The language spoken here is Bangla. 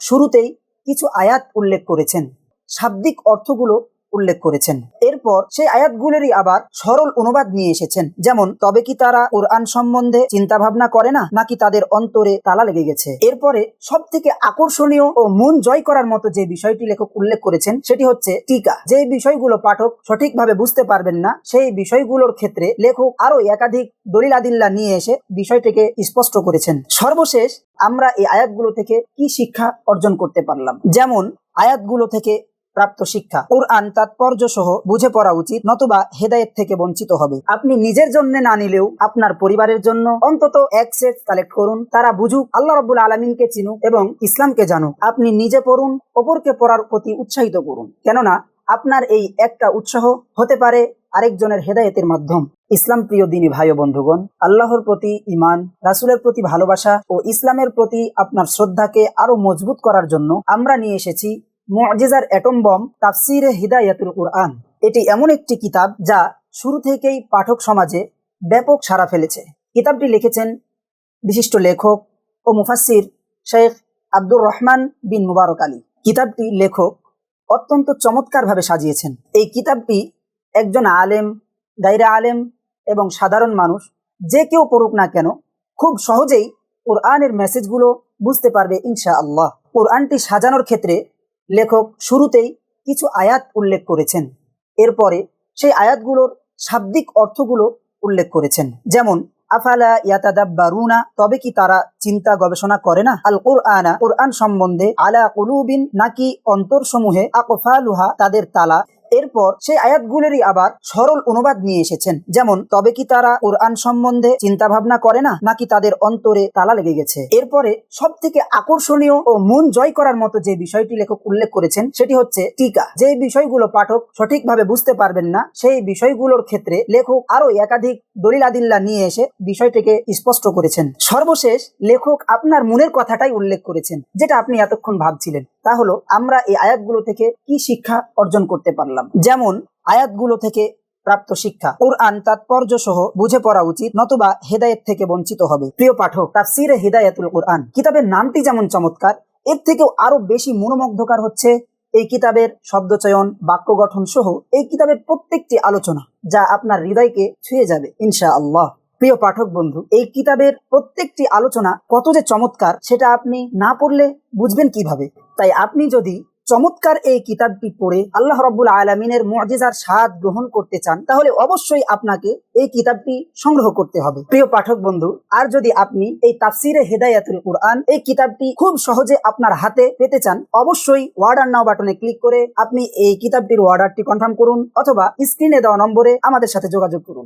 শুরুতেই কিছু আয়াত উল্লেখ করেছেন। শাব্দিক অর্থগুলো উল্লেখ করেছেন। এরপর সেই আয়াতগুলোরই আবার সরল অনুবাদ নিয়ে এসেছেন। যেমন, তবে কি তারা কোরআন সম্বন্ধে চিন্তা ভাবনা করে না, নাকি তাদের অন্তরে তালা লেগে গেছে? এরপরে সব থেকে আকর্ষণীয় ও মন জয় করার মতো যে বিষয়টি লেখক উল্লেখ করেছেন, সেটি হচ্ছে টিকা। যে বিষয়গুলো পাঠক সঠিকভাবে বুঝতে পারবেন না, সেই বিষয়গুলোর ক্ষেত্রে লেখক আরও একাধিক দলিল আদিল্লা নিয়ে এসে বিষয়টিকে স্পষ্ট করেছেন। সর্বশেষ আমরা এই আয়াতগুলো থেকে কি শিক্ষা অর্জন করতে পারলাম? যেমন, আয়াতগুলো থেকে প্রাপ্ত শিক্ষা। কোরআন তাৎপর্য সহ বুঝে পড়া উচিত, নতুবা হেদায়েত থেকে বঞ্চিত হবে। আপনি নিজের জন্য না নিলেও আপনার পরিবারের জন্য অন্তত এক সেট কালেক্ট করুন। তারা বুঝুক, আল্লাহ রব্বুল আলমিনকে চিনুক এবং ইসলামকে জানুক। আপনি নিজে পড়ুন, অপরকে পড়ার প্রতি উৎসাহিত করুন। কেননা, আপনার এই একটা উৎসাহ হতে পারে আরেকজনের হেদায়েতের মাধ্যম। ইসলাম প্রিয় দিনী ভাই ও বন্ধুগণ, আল্লাহর প্রতি ইমান রাসুলের প্রতি ভালোবাসা ও ইসলামের প্রতি আপনার শ্রদ্ধাকে আরও মজবুত করার জন্য আমরা নিয়ে এসেছি মুআজিজার অ্যাটম বম তাফসিরে হিদায়াতুল কুরআন। এটি এমন একটি কিতাব যা শুরু থেকেই পাঠক সমাজে ব্যাপক সাড়া ফেলেছে। কিতাবটি লিখেছেন বিশিষ্ট লেখক ও মুফাসির শেখ আব্দুর রহমান বিন মুবারক আলী। কিতাবটি লেখক অত্যন্ত চমৎকারভাবে সাজিয়েছেন। এই কিতাবটি একজন আলেম দাইরা আলেম এবং সাধারণ মানুষ যে কেউ পড়ুক না কেন খুব সহজেই কোরআনের মেসেজগুলো বুঝতে পারবে ইনশা আল্লাহ কোরআনটি সাজানোর ক্ষেত্রে লেখক শুরুতেই কিছু আয়াত উল্লেখ করেছেন। এরপরে সেই আয়াতগুলোর শাব্দিক অর্থগুলো উল্লেখ করেছেন। যেমন, আফালা ইয়াতাদাব্বারুনা, তবে কি তারা চিন্তা গবেষণা করে না? আল কোরআনা কোরআন সম্বন্ধে আলা কুলুবিন নাকি অন্তরসমূহে আকফালুহা তাদের তালা? এরপর সেই আয়াতগুলোরই আবার সরল অনুবাদ নিয়ে এসেছেন। যেমন, তবে কি তারা কোরআন সম্বন্ধে চিন্তা ভাবনা করে না, নাকি তাদের অন্তরে তালা লেগে গেছে? এরপরে সব থেকে আকর্ষণীয় ও মন জয় করার মতো যে বিষয়টি লেখক উল্লেখ করেছেন, সেটি হচ্ছে টিকা। যে বিষয়গুলো পাঠক সঠিকভাবে বুঝতে পারবেন না, সেই বিষয়গুলোর ক্ষেত্রে লেখক আরও একাধিক দলিল আদিল্লা নিয়ে এসে বিষয়টিকে স্পষ্ট করেছেন। সর্বশেষ লেখক আপনার মনের কথাটাই উল্লেখ করেছেন, যেটা আপনি এতক্ষণ ভাবছিলেন। তা হলো, আমরা এই আয়াতগুলো থেকে কি শিক্ষা অর্জন করতে পারলাম? যেমন আয়াতগুলো থেকে প্রাপ্ত শিক্ষা, কোরআন তাৎপর্য সহ বুঝে পড়া উচিত, নতুবা হেদায়েত থেকে বঞ্চিত হবে। প্রিয় পাঠক তার তাফসিরে হিদায়াতুল কোরআন। কিতাবের নামটি যেমন চমৎকার, এর থেকেও আরও বেশি মনোমুগ্ধকর হচ্ছে এই কিতাবের শব্দচয়ন বাক্য গঠন সহ এই কিতাবের প্রত্যেকটি আলোচনা, যা আপনার হৃদয়কে ছুঁয়ে যাবে ইনশা আল্লাহ প্রিয় পাঠক বন্ধু, এই কিতাবের প্রত্যেকটি আলোচনা কত যে চমৎকার, সেটা আপনি না পড়লে বুঝবেন কীভাবে? তাই আপনি যদি চমৎকার এই কিতাবটি পড়ে আল্লাহ রব্বুল আলমিনের মজিজার স্বাদ গ্রহণ করতে চান, তাহলে অবশ্যই আপনাকে এই কিতাবটি সংগ্রহ করতে হবে। প্রিয় পাঠক বন্ধু, আর যদি আপনি এই তাফসিরে হেদায়াতুল কুরআন এই কিতাবটি খুব সহজে আপনার হাতে পেতে চান, অবশ্যই ওয়ার্ডার নাও বাটনে ক্লিক করে আপনি এই কিতাবটির অর্ডারটি কনফার্ম করুন অথবা স্ক্রিনে দেওয়া নম্বরে আমাদের সাথে যোগাযোগ করুন।